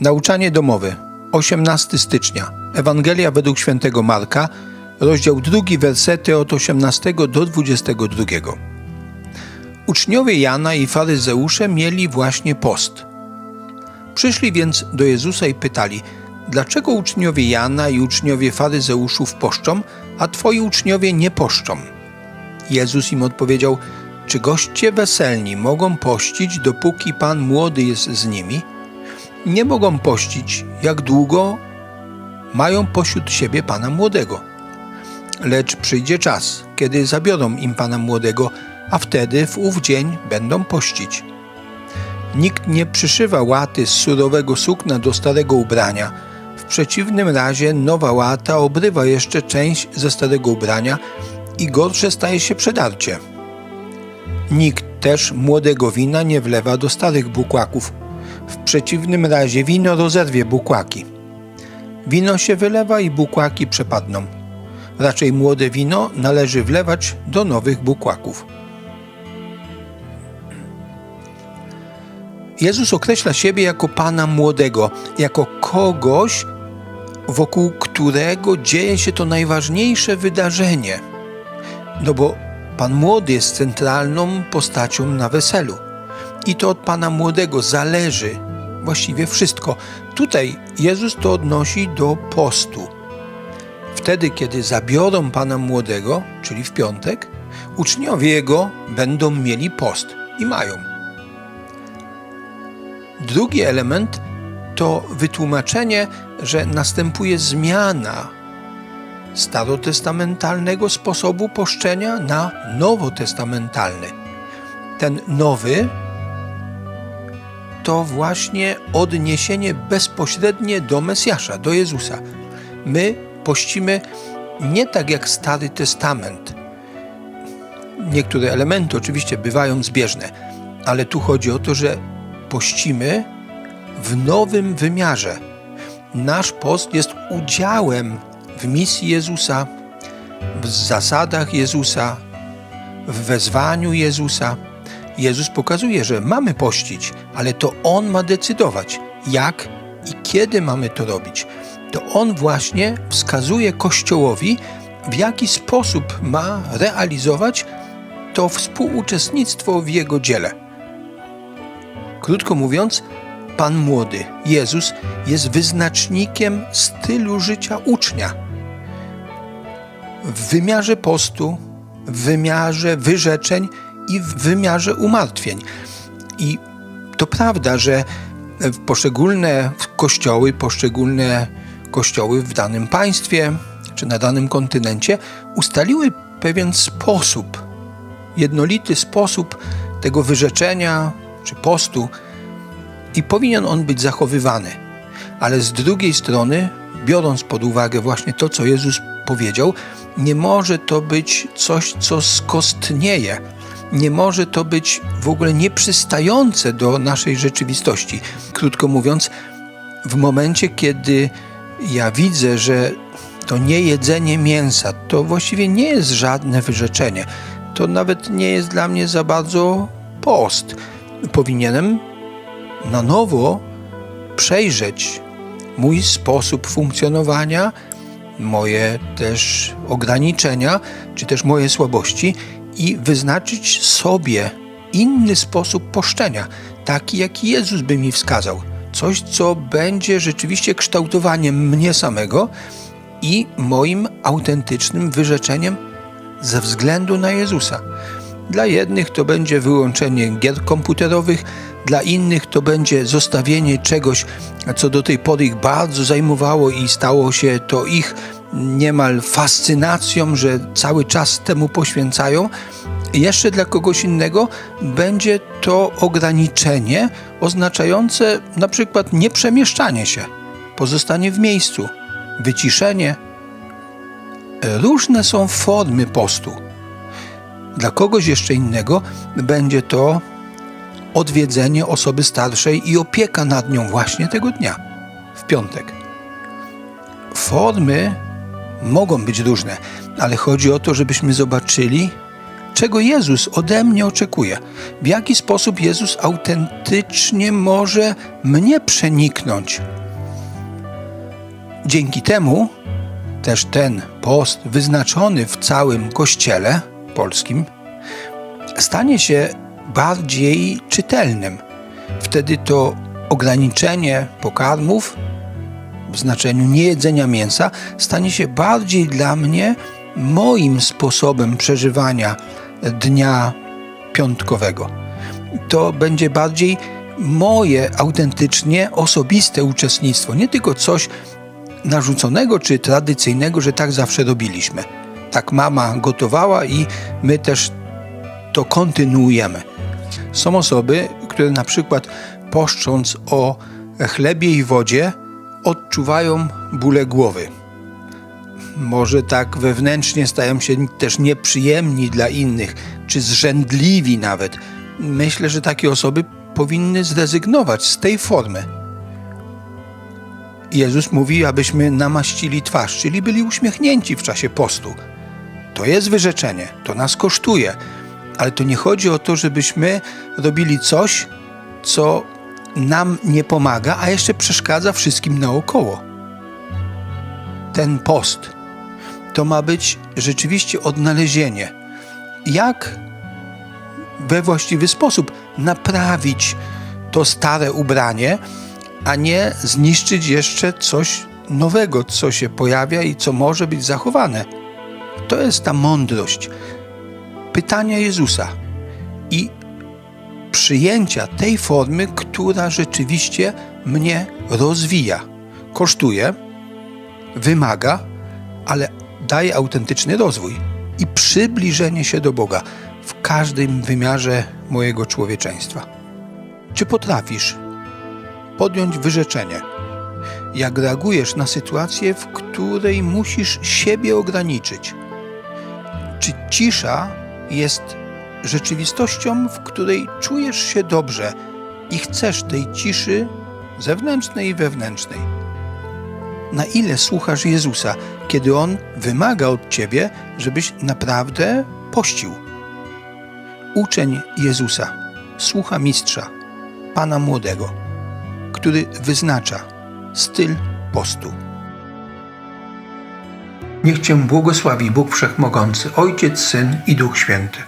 Nauczanie domowe. 18 stycznia. Ewangelia według świętego Marka, rozdział 2, wersety od 18 do 22. Uczniowie Jana i faryzeusze mieli właśnie post. Przyszli więc do Jezusa i pytali, dlaczego uczniowie Jana i uczniowie faryzeuszów poszczą, a twoi uczniowie nie poszczą? Jezus im odpowiedział, czy goście weselni mogą pościć, dopóki Pan młody jest z nimi? Nie mogą pościć, jak długo mają pośród siebie Pana młodego. Lecz przyjdzie czas, kiedy zabiorą im Pana młodego, a wtedy w ów dzień będą pościć. Nikt nie przyszywa łaty z surowego sukna do starego ubrania. W przeciwnym razie nowa łata obrywa jeszcze część ze starego ubrania i gorsze staje się przedarcie. Nikt też młodego wina nie wlewa do starych bukłaków. W przeciwnym razie wino rozerwie bukłaki. Wino się wylewa i bukłaki przepadną. Raczej młode wino należy wlewać do nowych bukłaków. Jezus określa siebie jako Pana młodego, jako kogoś, wokół którego dzieje się to najważniejsze wydarzenie. No bo Pan młody jest centralną postacią na weselu. I to od Pana młodego zależy właściwie wszystko. Tutaj Jezus to odnosi do postu. Wtedy, kiedy zabiorą Pana młodego, czyli w piątek, uczniowie Jego będą mieli post i mają. Drugi element to wytłumaczenie, że następuje zmiana starotestamentalnego sposobu poszczenia na nowotestamentalny. Ten nowy to właśnie odniesienie bezpośrednie do Mesjasza, do Jezusa. My pościmy nie tak jak Stary Testament. Niektóre elementy oczywiście bywają zbieżne, ale tu chodzi o to, że pościmy w nowym wymiarze. Nasz post jest udziałem w misji Jezusa, w zasadach Jezusa, w wezwaniu Jezusa. Jezus pokazuje, że mamy pościć, ale to On ma decydować, jak i kiedy mamy to robić. To On właśnie wskazuje Kościołowi, w jaki sposób ma realizować to współuczestnictwo w Jego dziele. Krótko mówiąc, Pan Młody, Jezus, jest wyznacznikiem stylu życia ucznia. W wymiarze postu, w wymiarze wyrzeczeń i w wymiarze umartwień. I to prawda, że poszczególne kościoły, poszczególne kościoły w danym państwie czy na danym kontynencie ustaliły pewien sposób, jednolity sposób tego wyrzeczenia czy postu i powinien on być zachowywany. Ale z drugiej strony, biorąc pod uwagę właśnie to, co Jezus powiedział, nie może to być coś, co skostnieje. Nie może to być w ogóle nieprzystające do naszej rzeczywistości. Krótko mówiąc, w momencie, kiedy ja widzę, że to nie jedzenie mięsa, to właściwie nie jest żadne wyrzeczenie. To nawet nie jest dla mnie za bardzo post. Powinienem na nowo przejrzeć mój sposób funkcjonowania, moje też ograniczenia, czy też moje słabości i wyznaczyć sobie inny sposób poszczenia, taki jaki Jezus by mi wskazał. Coś, co będzie rzeczywiście kształtowaniem mnie samego i moim autentycznym wyrzeczeniem ze względu na Jezusa. Dla jednych to będzie wyłączenie gier komputerowych, dla innych to będzie zostawienie czegoś, co do tej pory ich bardzo zajmowało i stało się to ich niemal fascynacją, że cały czas temu poświęcają. Jeszcze dla kogoś innego będzie to ograniczenie oznaczające na przykład nieprzemieszczanie się, pozostanie w miejscu, wyciszenie. Różne są formy postu. Dla kogoś jeszcze innego będzie to odwiedzenie osoby starszej i opieka nad nią właśnie tego dnia, w piątek. Formy mogą być różne, ale chodzi o to, żebyśmy zobaczyli, czego Jezus ode mnie oczekuje. W jaki sposób Jezus autentycznie może mnie przeniknąć. Dzięki temu też ten post wyznaczony w całym Kościele polskim stanie się bardziej czytelnym. Wtedy to ograniczenie pokarmów w znaczeniu niejedzenia mięsa stanie się bardziej dla mnie moim sposobem przeżywania dnia piątkowego. To będzie bardziej moje autentycznie osobiste uczestnictwo, nie tylko coś narzuconego czy tradycyjnego, że tak zawsze robiliśmy. Tak mama gotowała i my też to kontynuujemy. Są osoby, które na przykład poszcząc o chlebie i wodzie odczuwają bóle głowy. Może tak wewnętrznie stają się też nieprzyjemni dla innych, czy zrzędliwi nawet. Myślę, że takie osoby powinny zrezygnować z tej formy. Jezus mówi, abyśmy namaścili twarz, czyli byli uśmiechnięci w czasie postu. To jest wyrzeczenie, to nas kosztuje, ale to nie chodzi o to, żebyśmy robili coś, co nam nie pomaga, a jeszcze przeszkadza wszystkim naokoło. Ten post to ma być rzeczywiście odnalezienie, jak we właściwy sposób naprawić to stare ubranie, a nie zniszczyć jeszcze coś nowego, co się pojawia i co może być zachowane. To jest ta mądrość pytania Jezusa i przyjęcia tej formy, która rzeczywiście mnie rozwija. Kosztuje, wymaga, ale daje autentyczny rozwój i przybliżenie się do Boga w każdym wymiarze mojego człowieczeństwa. Czy potrafisz podjąć wyrzeczenie? Jak reagujesz na sytuację, w której musisz siebie ograniczyć? Czy cisza jest rzeczywistością, w której czujesz się dobrze i chcesz tej ciszy zewnętrznej i wewnętrznej? Na ile słuchasz Jezusa, kiedy On wymaga od ciebie, żebyś naprawdę pościł? Uczeń Jezusa słucha mistrza, Pana Młodego, który wyznacza styl postu. Niech Cię błogosławi Bóg Wszechmogący, Ojciec, Syn i Duch Święty.